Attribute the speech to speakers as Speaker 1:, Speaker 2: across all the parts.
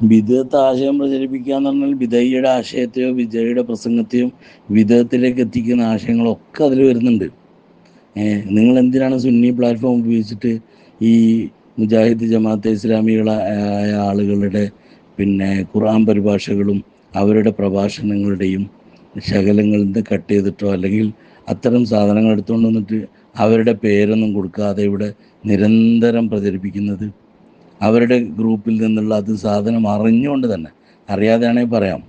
Speaker 1: വിധേയത്തെ ആശയം പ്രചരിപ്പിക്കുക എന്ന് പറഞ്ഞാൽ വിധേയയുടെ ആശയത്തെയോ വിജയുടെ പ്രസംഗത്തെയോ വിധേയത്തിലേക്ക് എത്തിക്കുന്ന ആശയങ്ങളൊക്കെ അതിൽ വരുന്നുണ്ട്. നിങ്ങൾ എന്തിനാണ് സുന്നി പ്ലാറ്റ്ഫോം ഉപയോഗിച്ചിട്ട് ഈ മുജാഹിദ് ജമാഅത്തെ ഇസ്ലാമികളായ ആളുകളുടെ പിന്നെ ഖുർആൻ പരിഭാഷകളും അവരുടെ പ്രഭാഷണങ്ങളുടെയും ശകലങ്ങളിൽ നിന്ന് കട്ട് ചെയ്തിട്ടോ അല്ലെങ്കിൽ അത്തരം സാധനങ്ങൾ എടുത്തുകൊണ്ട് വന്നിട്ട് അവരുടെ പേരൊന്നും കൊടുക്കാതെ ഇവിടെ നിരന്തരം പ്രചരിപ്പിക്കുന്നത് അവരുടെ ഗ്രൂപ്പിൽ നിന്നുള്ള അത് സാധനം അറിഞ്ഞുകൊണ്ട് തന്നെ അറിയാതെയാണെങ്കിൽ പറയാം.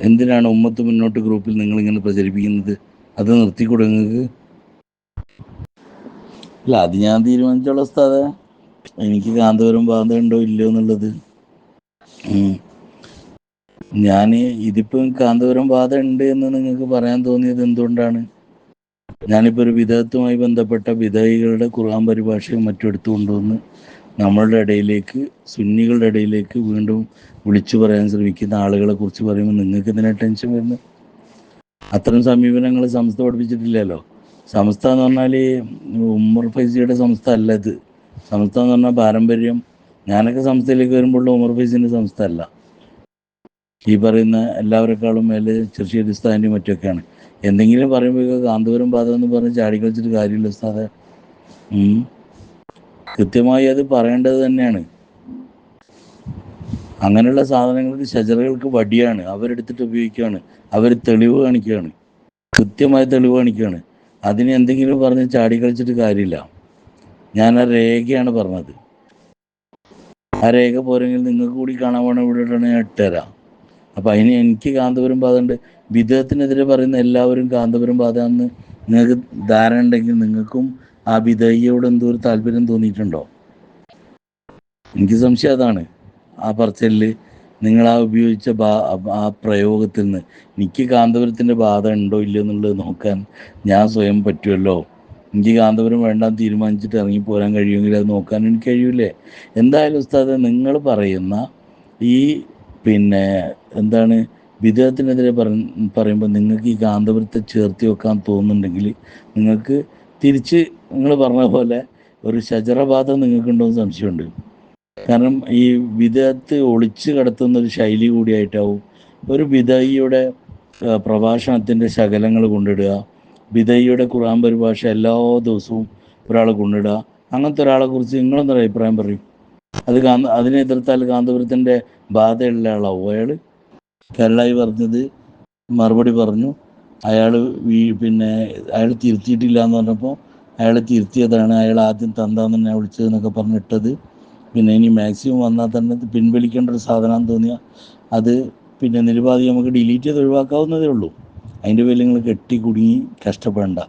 Speaker 1: എന്തിനാണ് ഉമ്മത്ത് മുന്നോട്ട് ഗ്രൂപ്പിൽ നിങ്ങൾ ഇങ്ങനെ പ്രചരിപ്പിക്കുന്നത്? അത് നിർത്തിക്കൂടെ നിങ്ങൾക്ക്? അല്ല അത് ഞാൻ തീരുമാനിച്ചുള്ള ഉസ്താദെ. എനിക്ക് കാന്തപുരം ബാധ ഉണ്ടോ ഇല്ലയോ എന്നുള്ളത്. ഞാൻ ഇതിപ്പം കാന്തപുരം ബാധ ഉണ്ട് എന്ന് നിങ്ങൾക്ക് പറയാൻ തോന്നിയത് എന്തുകൊണ്ടാണ്? ഞാനിപ്പോൾ ഒരു വിധേയത്വമായി ബന്ധപ്പെട്ട വിധേയികളുടെ ഖുർആൻ പരിഭാഷയും മറ്റും എടുത്തു കൊണ്ടുവന്ന് നമ്മളുടെ ഇടയിലേക്ക് സുന്നികളുടെ ഇടയിലേക്ക് വീണ്ടും വിളിച്ചു പറയാൻ ശ്രമിക്കുന്ന ആളുകളെ കുറിച്ച് പറയുമ്പോൾ നിങ്ങൾക്ക് ഇതിനെ ടെൻഷൻ വരുന്നു അത്തരം സമീപനങ്ങൾ സംസ്ഥ പഠിപ്പിച്ചിട്ടില്ലല്ലോ. സംസ്ഥ എന്ന് പറഞ്ഞാൽ ഉമർ ഫൈസിയുടെ സംസ്ഥ അല്ല ഇത്. സംസ്ഥ എന്ന് പറഞ്ഞാൽ പാരമ്പര്യം. ഞാനൊക്കെ സംസ്ഥയിലേക്ക് വരുമ്പോൾ ഉമർ ഫൈസിന്റെ സംസ്ഥ അല്ല ഈ പറയുന്ന എല്ലാവരെക്കാളും മേലെ ചെറുശ്ശേരി മറ്റൊക്കെയാണ് എന്തെങ്കിലും പറയുമ്പോൾ കാന്തപുരം പാത എന്ന് പറഞ്ഞ് ചാടിക്കളിച്ചിട്ട് കാര്യമില്ല ഉസ്താദെ. കൃത്യമായി അത് പറയേണ്ടത് തന്നെയാണ്. അങ്ങനെയുള്ള സാധനങ്ങൾക്ക് ശജറകൾക്ക് വടിയാണ്. അവരെടുത്തിട്ട് ഉപയോഗിക്കുകയാണ്. അവർ തെളിവ് കാണിക്കുകയാണ്. കൃത്യമായ തെളിവ് കാണിക്കുകയാണ്. അതിന് എന്തെങ്കിലും പറഞ്ഞ് ചാടിക്കളിച്ചിട്ട് കാര്യമില്ല. ഞാൻ ആ രേഖയാണ് പറഞ്ഞത്. ആ രേഖ പോരെങ്കിൽ നിങ്ങൾക്ക് കൂടി കാണാൻ വേണം ഇവിടെ ഞാൻ ഇട്ടുതരാം അപ്പം അതിന് എനിക്ക് കാന്തപുരം ബാധമുണ്ട് വിദേഹത്തിനെതിരെ പറയുന്ന എല്ലാവരും കാന്തപുരം ബാധയാണെന്ന് നിങ്ങൾക്ക് ധാരണ ഉണ്ടെങ്കിൽ നിങ്ങൾക്കും ആ വിധേയയോട് എന്തോ ഒരു താല്പര്യം തോന്നിയിട്ടുണ്ടോ? എനിക്ക് സംശയം അതാണ്. ആ പറച്ചലിൽ നിങ്ങൾ ആ ഉപയോഗിച്ച ബാ ആ പ്രയോഗത്തിൽ നിന്ന് എനിക്ക് കാന്തപുരത്തിന്റെ ബാധ ഉണ്ടോ ഇല്ലയോ എന്നുള്ളത് നോക്കാൻ ഞാൻ സ്വയം പറ്റുമല്ലോ? എനിക്ക് കാന്തപുരം വേണ്ടാന്ന് തീരുമാനിച്ചിട്ട് ഇറങ്ങി പോരാൻ കഴിയുമെങ്കിൽ അത് നോക്കാൻ എനിക്ക് കഴിയൂലേ? എന്തായാലും ഉസ്താദ് നിങ്ങൾ പറയുന്ന ഈ പിന്നെ എന്താണ് വിദേഹത്തിനെതിരെ പറ പറയുമ്പോൾ നിങ്ങൾക്ക് ഈ കാന്തപുരത്തെ ചേർത്തി വെക്കാൻ തോന്നുന്നുണ്ടെങ്കിൽ നിങ്ങൾക്ക് തിരിച്ച് നിങ്ങൾ പറഞ്ഞ പോലെ ഒരു ശജറബാധ നിങ്ങൾക്കുണ്ടോ എന്ന് സംശയമുണ്ട്. കാരണം ഈ വിധത്ത് ഒളിച്ച് കടത്തുന്ന ഒരു ശൈലി കൂടിയായിട്ടാവും ഒരു വിധയിയുടെ പ്രഭാഷണത്തിന്റെ ശകലങ്ങൾ കൊണ്ടിടുക വിധയിയുടെ ഖുർആൻ പരിഭാഷ എല്ലാ ദിവസവും ഒരാൾ കൊണ്ടിടുക അങ്ങനത്തെ ഒരാളെ കുറിച്ച് നിങ്ങളെന്തൊരു അഭിപ്രായം പറയും? അത് കാന്ത അതിനെ എതിർത്താൽ കാന്തപുരത്തിന്റെ ബാധയുള്ള ആളാവും. അയാൾ കേരളായി പറഞ്ഞത് മറുപടി പറഞ്ഞു. അയാൾ വീ പിന്നെ അയാൾ തിരുത്തിയിട്ടില്ല എന്ന് പറഞ്ഞപ്പോൾ അയാൾ തിരുത്തിയതാണ് അയാൾ ആദ്യം തന്താന്ന് തന്നെ വിളിച്ചതെന്നൊക്കെ പറഞ്ഞിട്ടത്. പിന്നെ ഇനി മാക്സിമം വന്നാൽ തന്നെ പിൻവലിക്കേണ്ട ഒരു സാധനം തോന്നിയാൽ അത് പിന്നെ നിരുപാധി നമുക്ക് ഡിലീറ്റ് ചെയ്ത് ഒഴിവാക്കാവുന്നതേ ഉള്ളൂ. അതിന്റെ പേരിൽ നിങ്ങൾ കെട്ടി കുടുങ്ങി കഷ്ടപ്പെടണ്ട.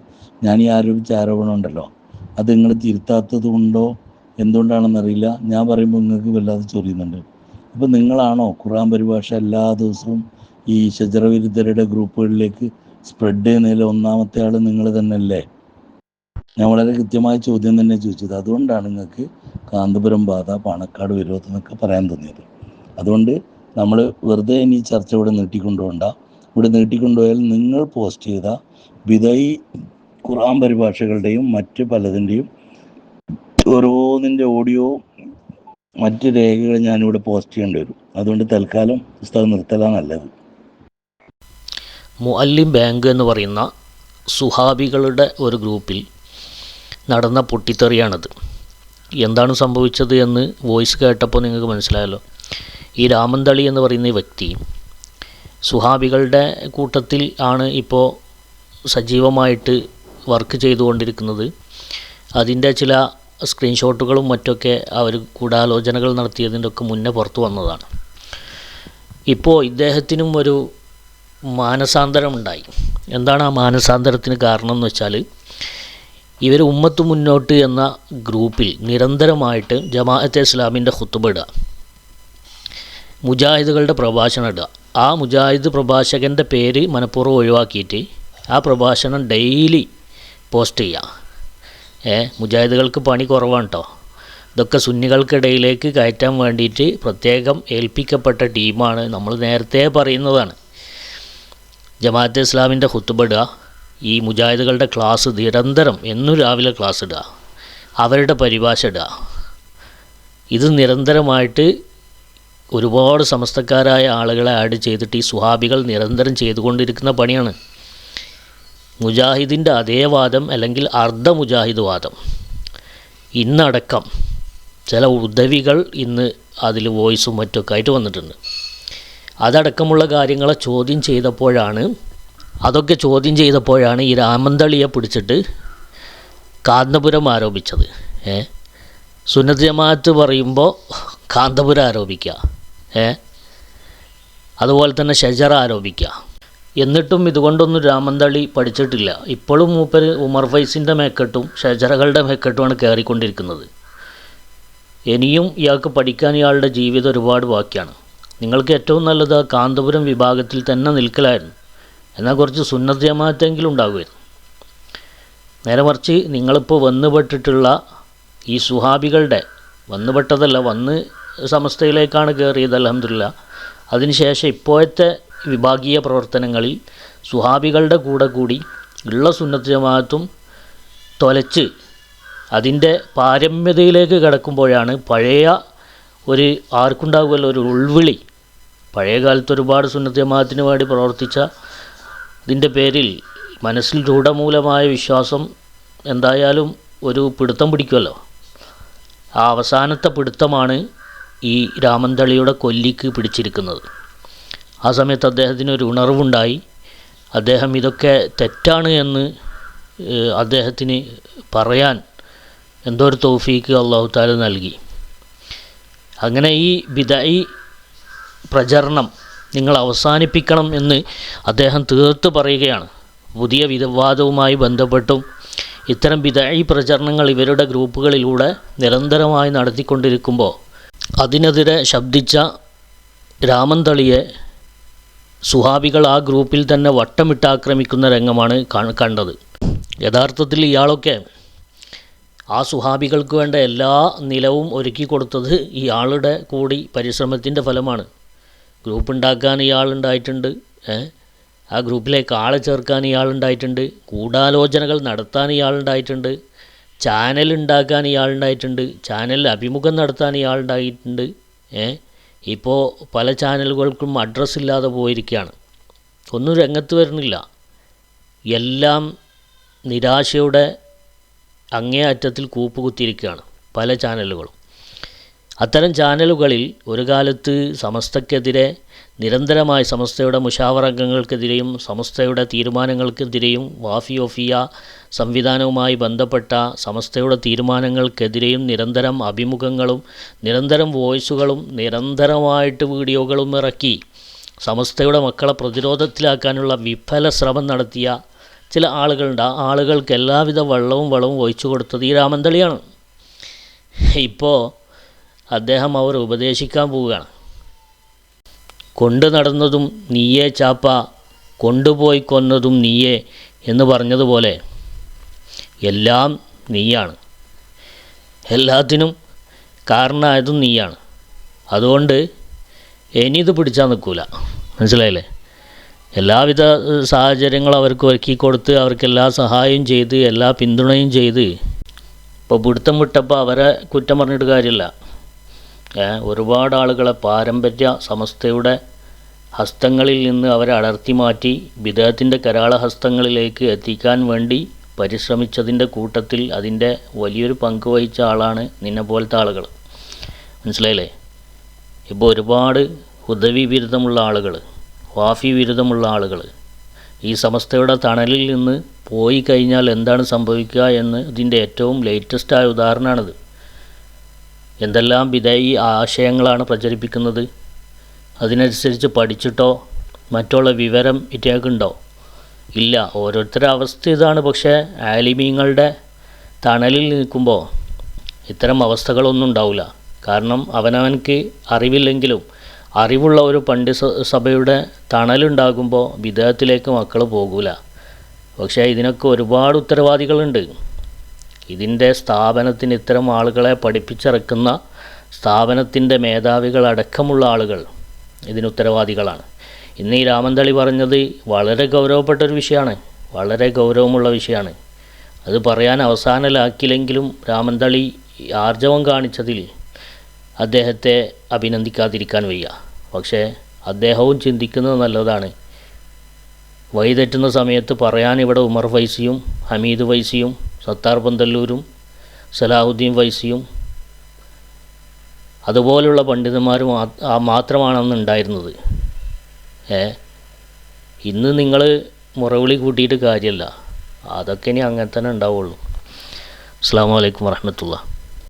Speaker 1: ഞാൻ ഈ ആരോപിച്ച ആരോപണം ഉണ്ടല്ലോ. അത് നിങ്ങൾ തിരുത്താത്തത് കൊണ്ടോ എന്തുകൊണ്ടാണെന്നറിയില്ല ഞാൻ പറയുമ്പോൾ നിങ്ങൾക്ക് വല്ലാതെ ചൊറിയുന്നുണ്ട്. അപ്പോൾ നിങ്ങളാണോ ഖുറാൻ പരിഭാഷ എല്ലാ ദിവസവും ഈ ശജറവിരുദ്ധരുടെ ഗ്രൂപ്പുകളിലേക്ക് സ്പ്രെഡ് ചെയ്യുന്നതിൽ ഒന്നാമത്തെ ആൾ നിങ്ങൾ തന്നെയല്ലേ? ഞാൻ വളരെ കൃത്യമായ ചോദ്യം തന്നെ ചോദിച്ചത്. അതുകൊണ്ടാണ് നിങ്ങൾക്ക് കാന്തപുരം ബാധ പാണക്കാട് വിരോധം എന്നൊക്കെ പറയാൻ തോന്നിയത്. അതുകൊണ്ട് നമ്മൾ വെറുതെ ഇനി ചർച്ച ഇവിടെ നീട്ടിക്കൊണ്ടുപോകണ്ട. ഇവിടെ നീട്ടിക്കൊണ്ടുപോയാൽ നിങ്ങൾ പോസ്റ്റ് ചെയ്ത വിധൈ ഖുറാൻ പരിഭാഷകളുടെയും മറ്റ് പലതിന്റെയും ഓരോന്നിന്റെ ഓഡിയോ മറ്റ് രേഖകൾ ഞാനിവിടെ പോസ്റ്റ് ചെയ്യേണ്ടി വരും. അതുകൊണ്ട് തൽക്കാലം പുസ്തകം നിർത്തലാണ് നല്ലത്.
Speaker 2: മുഅല്ലിം ബാങ്ക് എന്ന് പറയുന്ന സുഹാബികളുടെ ഒരു ഗ്രൂപ്പിൽ നടന്ന പൊട്ടിത്തെറിയാണത്. എന്താണ് സംഭവിച്ചത് എന്ന് വോയിസ് കേട്ടപ്പോൾ നിങ്ങൾക്ക് മനസ്സിലായല്ലോ. ഈ രാമന്തളി എന്ന് പറയുന്ന വ്യക്തി സുഹാബികളുടെ കൂട്ടത്തിൽ ആണ് ഇപ്പോൾ സജീവമായിട്ട് വർക്ക് ചെയ്തുകൊണ്ടിരിക്കുന്നത്. അതിന്റെ ചില സ്ക്രീൻഷോട്ടുകളും മറ്റൊക്കെ അവർ ഗൂഢാലോചനകൾ നടത്തിയതിന്റെ ഒക്കെ മുന്നേ പുറത്തു വന്നതാണ്. ഇപ്പോൾ ഇദ്ദേഹത്തിനും ഒരു മാനസാന്തരം ഉണ്ടായി എന്താണ് ആ മാനസാന്തരത്തിന് കാരണം എന്ന് വെച്ചാൽ ഇവർ ഉമ്മത്ത് മുന്നോട്ട് എന്ന ഗ്രൂപ്പിൽ നിരന്തരമായിട്ട് ജമാഅത്തെ ഇസ്ലാമിന്റെ ഹുത്തുബ ഇടുക. മുജാഹിദുകളുടെ പ്രഭാഷണം ഇടുക. ആ മുജാഹിദ് പ്രഭാഷകന്റെ പേര് മനഃപൂർവം ഒഴിവാക്കിയിട്ട് ആ പ്രഭാഷണം ഡെയിലി പോസ്റ്റ് ചെയ്യുക. ഏ മുജാഹിദുകൾക്ക് പണി കുറവാണ് കേട്ടോ ഇതൊക്കെ സുന്നികൾക്കിടയിലേക്ക് കയറ്റാൻ വേണ്ടിയിട്ട് പ്രത്യേകം ഏൽപ്പിക്കപ്പെട്ട ടീമാണ് നമ്മൾ നേരത്തെ പറയുന്നതാണ്. ജമാഅത്തെ ഇസ്ലാമിന്റെ ഹുത്തുബിടുക ഈ മുജാഹിദുകളുടെ ക്ലാസ് നിരന്തരം എന്നും രാവിലെ ക്ലാസ് ഇടുക അവരുടെ പരിഭാഷ ഇടുക. ഇത് നിരന്തരമായിട്ട് ഒരുപാട് സമസ്തക്കാരായ ആളുകളെ ആഡ് ചെയ്തിട്ട് ഈ സുഹാബികൾ നിരന്തരം ചെയ്തുകൊണ്ടിരിക്കുന്ന പണിയാണ്. മുജാഹിദിന്റെ അതേ വാദം അല്ലെങ്കിൽ അർദ്ധ മുജാഹിദ് വാദം. ഇന്നടക്കം ചില ഉദവികൾ ഇന്ന് അതിൽ വോയിസും മറ്റൊക്കെ ആയിട്ട് വന്നിട്ടുണ്ട്. അതടക്കമുള്ള കാര്യങ്ങളെ ചോദ്യം ചെയ്തപ്പോഴാണ് അതൊക്കെ ചോദ്യം ചെയ്തപ്പോഴാണ് ഈ രാമന്തളിയെ പിടിച്ചിട്ട് കാന്തപുരം ആരോപിച്ചത്. ഏ? സുന്നത്ത് ജമാഅത്ത് പറയുമ്പോൾ കാന്തപുരം ആരോപിക്കുക ഏ? അതുപോലെ തന്നെ ഷജറ ആരോപിക്കുക എന്നിട്ടും ഇതുകൊണ്ടൊന്നും രാമന്തളി പഠിച്ചിട്ടില്ല. ഇപ്പോഴും മൂപ്പര് ഉമർ ഫൈസിന്റെ മേക്കെട്ടും ഷജറകളുടെ മേക്കെട്ടുമാണ് കയറിക്കൊണ്ടിരിക്കുന്നത്. ഇനിയും ഇയാൾക്ക് പഠിക്കാൻ ഇയാളുടെ ജീവിതം ഒരുപാട് ബാക്കിയാണ്. നിങ്ങൾക്ക് ഏറ്റവും നല്ലത് കാന്തപുരം വിഭാഗത്തിൽ തന്നെ നിൽക്കലായിരുന്നു. എന്നാൽ കുറച്ച് സുന്നത്ത് ജമാഅത്തെങ്കിലും ഉണ്ടാകുമായിരുന്നു. നേരെ മറിച്ച് നിങ്ങളിപ്പോൾ വന്നുപെട്ടിട്ടുള്ള ഈ സുഹാബികളുടെ വന്നുപെട്ടതല്ല വന്ന് സമസ്തയിലേക്കാണ് കയറിയത് അലഹമില്ല അതിനുശേഷം ഇപ്പോഴത്തെ വിഭാഗീയ പ്രവർത്തനങ്ങളിൽ സുഹാബികളുടെ കൂടെ കൂടി ഉള്ള സുന്നത്ത് ജമാഅത്തും തൊലച്ച് അതിന്റെ പാരമ്യതയിലേക്ക് കിടക്കുമ്പോഴാണ് പഴയ ഒരു ആർക്കുണ്ടാകുമല്ലോ ഒരു ഉൾവിളി. പഴയ കാലത്ത് ഒരുപാട് സുന്നത്ത് ജമാഅത്തിന് വേണ്ടി പ്രവർത്തിച്ച ഇതിന്റെ പേരിൽ മനസ്സിൽ ദൃഢമൂലമായ വിശ്വാസം എന്തായാലും ഒരു പിടുത്തം പിടിക്കുമല്ലോ. ആ അവസാനത്തെ പിടുത്തമാണ് ഈ രാമന്തളിയുടെ കൊല്ലിക്ക് പിടിച്ചിരിക്കുന്നത്. ആ സമയത്ത് അദ്ദേഹത്തിന് ഒരു ഉണർവുണ്ടായി. അദ്ദേഹം ഇതൊക്കെ തെറ്റാണ് എന്ന് അദ്ദേഹത്തിന് പറയാൻ എന്തോ ഒരു തൗഫീക്ക് അള്ളാഹു താല നൽകി. അങ്ങനെ ഈ ബിദായി പ്രചരണം നിങ്ങൾ അവസാനിപ്പിക്കണം എന്ന് അദ്ദേഹം തീർത്ത് പറയുകയാണ്. പുതിയ വിവാദവുമായി ബന്ധപ്പെട്ടും ഇത്തരം ബിദായി പ്രചരണങ്ങൾ ഇവരുടെ ഗ്രൂപ്പുകളിലൂടെ നിരന്തരമായി നടത്തിക്കൊണ്ടിരിക്കുമ്പോൾ അതിനെതിരെ ശബ്ദിച്ച രാമന്തളിയെ സുഹാബികൾ ആ ഗ്രൂപ്പിൽ തന്നെ വട്ടമിട്ടാക്രമിക്കുന്ന രംഗമാണ് കണ്ടത്. യഥാർത്ഥത്തിൽ ഇയാളൊക്കെ ആ സുഹാബികൾക്ക് വേണ്ട എല്ലാ നിലവും ഒരുക്കി കൊടുത്തത് ഇയാളുടെ കൂടി പരിശ്രമത്തിന്റെ ഫലമാണ്. ഗ്രൂപ്പ് ഉണ്ടാക്കാൻ ഇയാളുണ്ടായിട്ടുണ്ട് ആ ഗ്രൂപ്പിലേക്ക് ആളെ ചേർക്കാൻ ഇയാളുണ്ടായിട്ടുണ്ട് ഗൂഢാലോചനകൾ നടത്താൻ ഇയാളുണ്ടായിട്ടുണ്ട് ചാനൽ ഉണ്ടാക്കാൻ ഇയാളുണ്ടായിട്ടുണ്ട് ചാനലിൽ അഭിമുഖം നടത്താൻ ഇയാളുണ്ടായിട്ടുണ്ട് ഇപ്പോൾ പല ചാനലുകൾക്കും അഡ്രസ്സ് ഇല്ലാതെ പോയിരിക്കുകയാണ്. ഒന്നും രംഗത്ത് വരുന്നില്ല. എല്ലാം നിരാശയുടെ അങ്ങേയറ്റത്തിൽ കൂപ്പുകുത്തിയിരിക്കുകയാണ് പല ചാനലുകളും. അത്തരം ചാനലുകളിൽ ഒരു കാലത്ത് സമസ്തക്കെതിരെ നിരന്തരമായി സമസ്തയുടെ മുഷാവറംഗങ്ങൾക്കെതിരെയും സമസ്തയുടെ തീരുമാനങ്ങൾക്കെതിരെയും വാഫി ഒഫിയ സംവിധാനവുമായി ബന്ധപ്പെട്ട സമസ്തയുടെ തീരുമാനങ്ങൾക്കെതിരെയും നിരന്തരം അഭിമുഖങ്ങളും നിരന്തരം വോയിസുകളും നിരന്തരമായിട്ട് വീഡിയോകളും ഇറക്കി സമസ്തയുടെ മക്കളെ പ്രതിരോധത്തിലാക്കാനുള്ള വിഫല ശ്രമം നടത്തിയ ചില ആളുകളുണ്ട്. ആ ആളുകൾക്ക് എല്ലാവിധ വെള്ളവും വളവും ഒഴിച്ചു കൊടുത്തത് ഈ രാമന്തളിയാണ് ഇപ്പോൾ അദ്ദേഹം അവർ ഉപദേശിക്കാൻ പോവുകയാണ്. കൊണ്ടു നടന്നതും നീയേ ചാപ്പ കൊണ്ടുപോയി കൊന്നതും നീയേ എന്ന് പറഞ്ഞതുപോലെ എല്ലാം നീയാണ്. എല്ലാത്തിനും കാരണമായതും നീയാണ്. അതുകൊണ്ട് ഇനിയിത് പിടിച്ചാൽ നിൽക്കൂല. മനസ്സിലായില്ലേ? എല്ലാവിധ സാഹചര്യങ്ങളും അവർക്ക് ഒരുക്കി കൊടുത്ത് അവർക്ക് എല്ലാ സഹായവും ചെയ്ത് എല്ലാ പിന്തുണയും ചെയ്ത് ഇപ്പോൾ പിടുത്തം വിട്ടപ്പോൾ അവരെ കുറ്റം പറഞ്ഞിട്ട് കാര്യമില്ല. ഒരുപാട് ആളുകളെ പാരമ്പര്യ സമസ്തയുടെ ഹസ്തങ്ങളിൽ നിന്ന് അവരെ അടർത്തി മാറ്റി വിദേഹത്തിന്റെ കരാള ഹസ്തങ്ങളിലേക്ക് എത്തിക്കാൻ വേണ്ടി പരിശ്രമിച്ചതിന്റെ കൂട്ടത്തിൽ അതിന്റെ വലിയൊരു പങ്ക് വഹിച്ച ആളാണ് നിന്നെ പോലത്തെ ആളുകൾ മനസ്സിലായില്ലേ? ഇപ്പോൾ ഒരുപാട് ഉദവി ബിരുദമുള്ള ആളുകൾ വാഫി വിരുദ്ധമുള്ള ആളുകൾ. ഈ സമസ്തയുടെ തണലിൽ നിന്ന് പോയി കഴിഞ്ഞാൽ എന്താണ് സംഭവിക്കുക എന്ന് ഇതിന്റെ ഏറ്റവും ലേറ്റസ്റ്റായ ഉദാഹരണമാണിത് എന്തെല്ലാം വിധേയി ആശയങ്ങളാണ് പ്രചരിപ്പിക്കുന്നത്? അതിനനുസരിച്ച് പഠിച്ചിട്ടോ മറ്റുള്ള വിവരം ഇറ്റേക്കുണ്ടോ ഇല്ല ഓരോരുത്തരുടെ അവസ്ഥ ഇതാണ്. പക്ഷേ ആലിമീങ്ങളുടെ തണലിൽ നിൽക്കുമ്പോൾ ഇത്തരം അവസ്ഥകളൊന്നും ഉണ്ടാവില്ല. കാരണം അവനവനക്ക് അറിവില്ലെങ്കിലും അറിവുള്ള ഒരു പണ്ഡിത സഭയുടെ തണലുണ്ടാകുമ്പോൾ വിദേഹത്തിലേക്ക് മക്കൾ പോകൂല. പക്ഷേ ഇതിനൊക്കെ ഒരുപാട് ഉത്തരവാദികളുണ്ട്. ഇതിന്റെ സ്ഥാപനത്തിന് ഇത്തരം ആളുകളെ പഠിപ്പിച്ചിറക്കുന്ന സ്ഥാപനത്തിന്റെ മേധാവികളടക്കമുള്ള ആളുകൾ ഇതിന് ഉത്തരവാദികളാണ്. ഇന്ന് ഈ രാമന്തളി പറഞ്ഞത് വളരെ ഗൗരവപ്പെട്ട ഒരു വിഷയമാണ് വളരെ ഗൗരവമുള്ള വിഷയമാണ് അത് പറയാൻ അവസാനലാക്കില്ലെങ്കിലും രാമന്തളി ആർജവം കാണിച്ചതിൽ അദ്ദേഹത്തെ അഭിനന്ദിക്കാതിരിക്കാൻ വയ്യ. പക്ഷേ അദ്ദേഹവും ചിന്തിക്കുന്നത് നല്ലതാണ്. വഴിതെറ്റുന്ന സമയത്ത് പറയാൻ ഇവിടെ ഉമർ ഫൈസിയും ഹമീദ് ഫൈസിയും സത്താർ പന്തല്ലൂരും സലാഹുദ്ദീൻ ഫൈസിയും അതുപോലുള്ള പണ്ഡിതന്മാർ മാത്രമാണ് അന്ന് ഉണ്ടായിരുന്നത്. ഏ? ഇന്ന് നിങ്ങൾ മുറവിളി കൂട്ടിയിട്ട് കാര്യമല്ല അതൊക്കെ ഇനി അങ്ങനെ തന്നെ ഉണ്ടാവുള്ളൂ. അസ്സാം വലൈക്കും വറഹമത്തുള്ള.